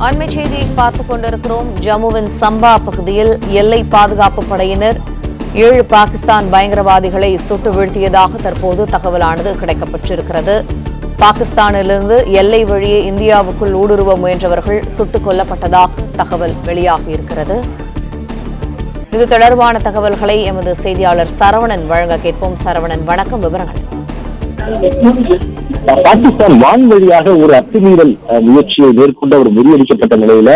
அண்மை செய்தியை பார்த்துக் கொண்டிருக்கிறோம். ஜம்முவின் சம்பா பகுதியில் எல்லை பாதுகாப்பு படையினர் ஏழு பாகிஸ்தான் பயங்கரவாதிகளை சுட்டு வீழ்த்தியதாக தற்போது தகவலானது கிடைக்கப்பட்டிருக்கிறது. பாகிஸ்தானிலிருந்து எல்லை வழியே இந்தியாவுக்குள் ஊடுருவ முயன்றவர்கள் சுட்டுக் கொல்லப்பட்டதாக தகவல் வெளியாகியிருக்கிறது. இது தொடர்பான தகவல்களை எமது செய்தியாளர் சரவணன் வழங்க கேட்போம். சரவணன் வணக்கம். விவரங்கள். பாகிஸ்தான் வான்வழியாக ஒரு அத்துமீறல் முயற்சியை மேற்கொண்டு அவர் முறியடிக்கப்பட்ட நிலையில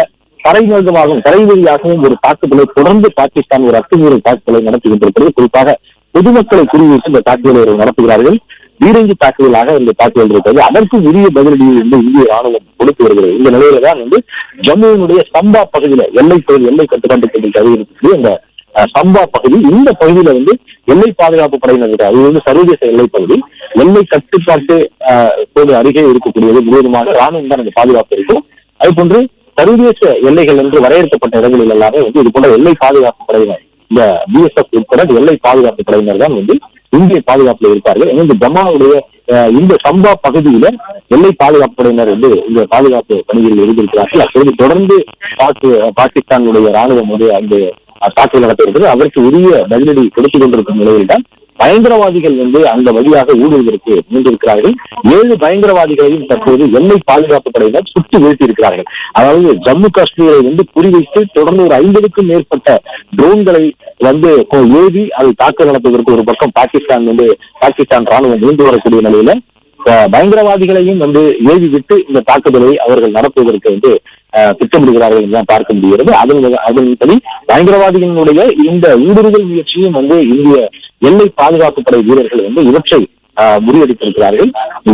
தரைமார்க்கமாகவும் தரைவழியாகவும் ஒரு தாக்குதலை தொடர்ந்து பாகிஸ்தான் ஒரு அத்துமீறல் தாக்குதலை நடத்தி கொண்டிருக்கிறது குறிப்பாக பொதுமக்களை குறிவைத்து இந்த தாக்குதலை அவர்கள் நடத்துகிறார்கள். பீரங்கி தாக்குதலாக இந்த தாக்குதல் இருக்கிறது அதற்கு உரிய பதிலடியை வந்து இந்திய ராணுவம் கொடுத்து வருகிறது. இந்த நிலையில தான் வந்து ஜம்முவினுடைய சம்பா பகுதியில எல்லை பகுதி எல்லை கட்டுப்பாட்டு பகுதிக்கு இருக்கக்கூடிய இந்த சம்பா பகுதி இந்த பகுதியில வந்து எல்லை பாதுகாப்பு படையினர் அது வந்து சர்வதேச எல்லை பகுதி. எல்லை கட்டுப்பாட்டு போது கோடு அருகே இருக்கக்கூடியது முழுவதுமாக ராணுவம் தான் அந்த பாதுகாப்பு இருக்கும். அது போன்று சர்வதேச எல்லைகள் என்று வரையறுக்கப்பட்ட இடங்களில் எல்லாமே வந்து இது போன்ற எல்லை பாதுகாப்பு படையினர் இந்த பிஎஸ்எஃப் உட்பட எல்லை பாதுகாப்பு படையினர் தான் வந்து இந்திய பாதுகாப்புல இருப்பார்கள். இந்த ஜம்மாவுடைய அஹ், இந்த சம்பா பகுதியில எல்லை பாதுகாப்பு படையினர் வந்து இந்த பாதுகாப்பு பணிகளில் இருந்திருக்கிறார்கள். அப்போது தொடர்ந்து பாக்கு பாகிஸ்தானுடைய ராணுவம் வந்து அந்த தாக்குதல் நடத்தியிருக்கிறது. அதற்கு உரிய பதிலடி கொடுத்துக் கொண்டிருக்கும் நிலையில் தான் பயங்கரவாதிகள் வந்து அந்த வழியாக ஊடுருவதற்கு முன்னிருக்கிறார்கள். ஏழு பயங்கரவாதிகளையும் தற்போது எண்ணெய் பாதுகாப்பு படையினர் சுட்டு வீழ்த்தியிருக்கிறார்கள். அதாவது ஜம்மு காஷ்மீரை வந்து குறிவைத்து தொடர்ந்து ஒரு ஐம்பதுக்கும் மேற்பட்ட ட்ரோன்களை வந்து ஏவி அதை தாக்க நடத்துவதற்கு ஒரு பக்கம் பாகிஸ்தான் வந்து பாகிஸ்தான் ராணுவம் மீண்டு வரக்கூடிய நிலையில பயங்கரவாதிகளையும் வந்து ஏவி விட்டு இந்த தாக்குதலை அவர்கள் நடத்துவதற்கு வந்து திட்டமிடுகிறார்கள் என்று பார்க்க முடிகிறது. அதன் அதன்படி பயங்கரவாதிகளுடைய இந்த ஊடுருவல் முயற்சியும் வந்து இந்திய எல்லை பாதுகாப்பு படை வீரர்கள் வந்து இவற்றை முறியடித்திருக்கிறார்கள்.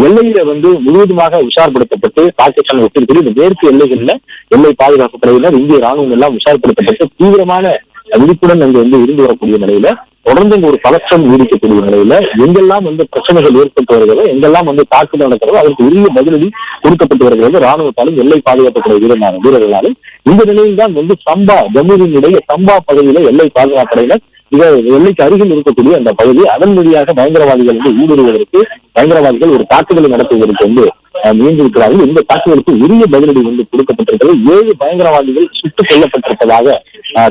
எல்லையில வந்து முழுவதுமாக உஷார்படுத்தப்பட்டு பாகிஸ்தான் ஒட்டிருக்கிற இந்த மேற்கு எல்லைகள்ல எல்லை பாதுகாப்பு படையினர் இந்திய ராணுவம் எல்லாம் உஷார்படுத்தப்பட்டு தீவிரமான விழிப்புடன் அங்கு வந்து இருந்து வரக்கூடிய நிலையில தொடர்ந்து இங்க ஒரு பதற்றம் நீடிக்கக்கூடிய நிலையில எங்கெல்லாம் வந்து பிரச்சனைகள் ஏற்பட்டு வருகிறதோ எங்கெல்லாம் வந்து தாக்குதல் நடக்கிறதோ அதற்கு உரிய பதிலடி கொடுக்கப்பட்டு வருகிறது. ராணுவத்தாலும் எல்லை பாதுகாப்பு வீரனான வீரர்களாலும் இந்த நிலையில் தான் வந்து சம்பா ஜம்முவினுடைய சம்பா பகுதியில எல்லை பாதுகாப்பு படையினர் மிக எல்லைக்கு அருகில் இருக்கக்கூடிய அந்த பகுதி அதன் வழியாக பயங்கரவாதிகள் வந்து ஊடுருவதற்கு பயங்கரவாதிகள் ஒரு தாக்குதலை நடத்துவதற்கு வந்து முயன்றிருக்கிறார்கள். இந்த தாக்குதலுக்கு உரிய பதிலடி வந்து கொடுக்கப்பட்டிருக்கிறது. ஏழு பயங்கரவாதிகள் சுட்டுக் கொல்லப்பட்டிருப்பதாக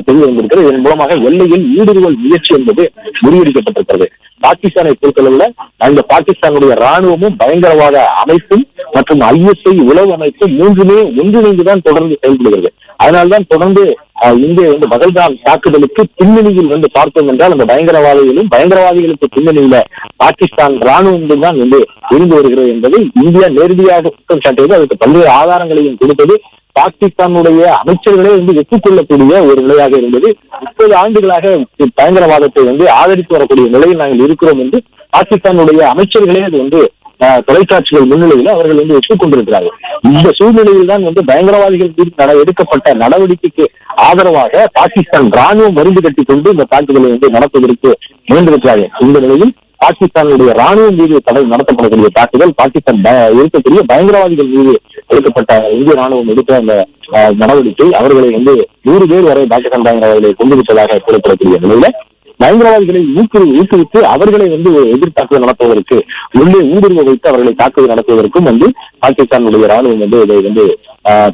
தெரிய வந்திருக்கிறது இதன் மூலமாக எல்லையில் ஊடுருவல் முயற்சி என்பது முறியடிக்கப்பட்டிருக்கிறது. பாகிஸ்தானை பொறுத்தளவுல அந்த பாகிஸ்தானுடைய ராணுவமும் பயங்கரவாத அமைப்பும் மற்றும் ஐஎஸ்ஐ உளவு அமைப்பும் மூன்றுமே ஒன்றிணைந்துதான் தொடர்ந்து செயல்படுகிறது. அதனால்தான் தொடர்ந்து அஹ், இங்கே வந்து பகல்காம் தாக்குதலுக்கு பின்னணியில் வந்து பார்த்தோம் என்றால் அந்த பயங்கரவாதிகளும் பயங்கரவாதிகளுக்கு பின்னணியில பாகிஸ்தான் ராணுவம் தான் வந்து இருந்து வருகிறது என்பதை இந்தியா நேரடியாக குற்றம் சாட்டியது. அதுக்கு பல்வேறு ஆதாரங்களையும் கொடுத்தது. பாகிஸ்தானுடைய அமைச்சர்களே வந்து ஒப்புக்கொள்ளக்கூடிய ஒரு நிலையாக இருந்தது. முப்பது ஆண்டுகளாக பயங்கரவாதத்தை வந்து ஆதரித்து வரக்கூடிய நிலையில் நாங்கள் இருக்கிறோம் என்று பாகிஸ்தானுடைய அமைச்சர்களே அது வந்து தொலைக்காட்சிகள் முன்னிலையில் அவர்கள் வந்து ஒப்புக்கொண்டிருக்கிறார்கள். இந்த சூழ்நிலையில் தான் வந்து பயங்கரவாதிகள் மீது நட எடுக்கப்பட்ட நடவடிக்கைக்கு ஆதரவாக பாகிஸ்தான் ராணுவம் மருந்து கட்டி கொண்டு இந்த தாக்குதலை வந்து நடத்துவதற்கு முயன்றிருக்கிறார்கள். இந்த நிலையில் பாகிஸ்தானுடைய ராணுவம் மீது தடை நடத்தப்படக்கூடிய தாக்குதல் பாகிஸ்தான் இருக்கக்கூடிய பயங்கரவாதிகள் மீது எடுக்கப்பட்ட இந்திய ராணுவம் எடுத்த அந்த நடவடிக்கை அவர்களை வந்து நூறு பேர் வரை பாகிஸ்தான் பயங்கரவாதிகளை கொண்டு விட்டதாக கூறப்படக்கூடிய நிலையில பயங்கரவாதிகளை ஊக்குவி ஊக்குவித்து அவர்களை வந்து எதிர்த்தாக்குதல் நடத்துவதற்கு உள்ளே ஊடுருவ வைத்து அவர்களை தாக்குதல் நடத்துவதற்கும் வந்து பாகிஸ்தானுடைய ராணுவம் வந்து இதை வந்து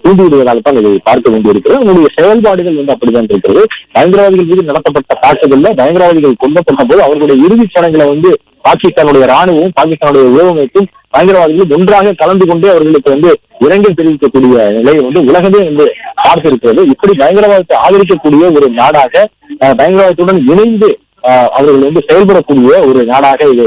தூண்டிவிடுவதால் தான் இதை பார்க்க வேண்டியிருக்கிறது. அவங்களுடைய செயல்பாடுகள் வந்து அப்படிதான் இருக்கிறது. பயங்கரவாதிகள் மீது நடத்தப்பட்ட தாக்குதல்ல பயங்கரவாதிகள் கொல்லப்பட்ட போது அவர்களுடைய இறுதிச் சடங்குல வந்து பாகிஸ்தானுடைய ராணுவம் பாகிஸ்தானுடைய உளவமைப்பும் பயங்கரவாதிகளும் ஒன்றாக கலந்து கொண்டு அவர்களுக்கு வந்து இரங்கல் தெரிவிக்கக்கூடிய நிலையை வந்து உலகமே வந்து பார்த்திருக்கிறது. இப்படி பயங்கரவாதத்தை ஆதரிக்கக்கூடிய ஒரு நாடாக பயங்கரவாதத்துடன் இணைந்து அவர்கள் வந்து செயல்படக்கூடிய ஒரு நாடாக இது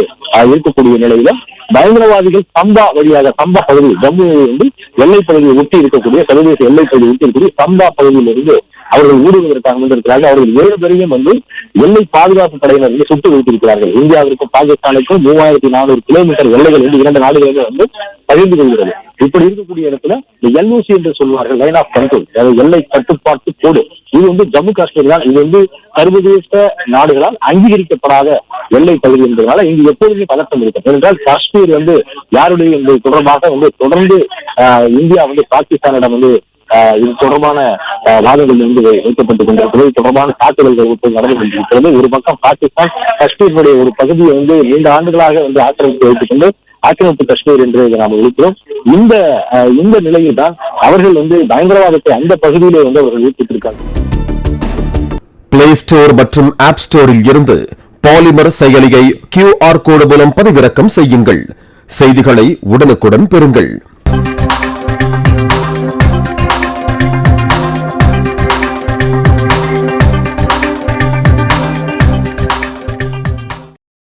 இருக்கக்கூடிய நிலையில பயங்கரவாதிகள் சம்பா வழியாக சம்பா பகுதி ஜம்மு வந்து எல்லை பகுதியை ஒட்டி இருக்கக்கூடிய சர்வதேச எல்லை பகுதியை ஒட்டி இருக்கக்கூடிய சம்பா பகுதியிலிருந்து அவர்கள் ஊடுருவதற்காக வந்திருக்கிறார்கள். அவர்கள் ஏழு பேரையும் வந்து எல்லை பாதுகாப்பு படையினர் வந்து சுட்டு வைத்திருக்கிறார்கள் இந்தியாவிற்கும் பாகிஸ்தானுக்கும் மூவாயிரத்தி நானூறு கிலோமீட்டர் எல்லைகள் வந்து இரண்டு நாடுகளிலே வந்து பகிர்ந்து கொள்கிறது. இப்படி இருக்கக்கூடிய இடத்துல இந்த எல்ஓசி என்று சொல்வார்கள் லைன் ஆஃப் கண்ட்ரோல் அதாவது எல்லை கட்டுப்பாட்டு கோடு. இது வந்து ஜம்மு காஷ்மீர் தான். இது வந்து சர்வதேச நாடுகளால் அங்கீகரிக்கப்படாத எல்லை பகுதி என்பதனால இங்கு எப்போதுமே பதட்டம் இருக்கும் ஏனென்றால் காஷ்மீர் வந்து யாருடைய என்பது தொடர்பாக வந்து தொடர்ந்து ஆஹ், இந்தியா வந்து பாகிஸ்தானிடம் வந்து இது தொடர்பான வாதங்கள் வந்து வைக்கப்பட்டுக் கொண்டிருக்கிறது. இது தொடர்பான தாக்குதல்கள் நடந்து கொண்டிருக்கிறது. ஒரு பக்கம் பாகிஸ்தான் காஷ்மீருடைய ஒரு பகுதியை வந்து நீண்ட ஆண்டுகளாக வந்து ஆக்கிரமித்து வைத்துக் கொண்டு ஆக்கிரமிப்பு காஷ்மீர் என்று நாம் இருக்கிறோம் இந்த இந்த நிலையில் தான் அவர்கள் வந்து பயங்கரவாதத்தை அந்த பகுதியிலே வந்து அவர்கள் இருக்காங்க பிளே ஸ்டோர் மற்றும் ஆப் ஸ்டோரில் இருந்து பாலிமர் செயலியை கியூஆர் கோடு மூலம் பதிவிறக்கம் செய்யுங்கள். செய்திகளை உடனுக்குடன் பெறுங்கள்.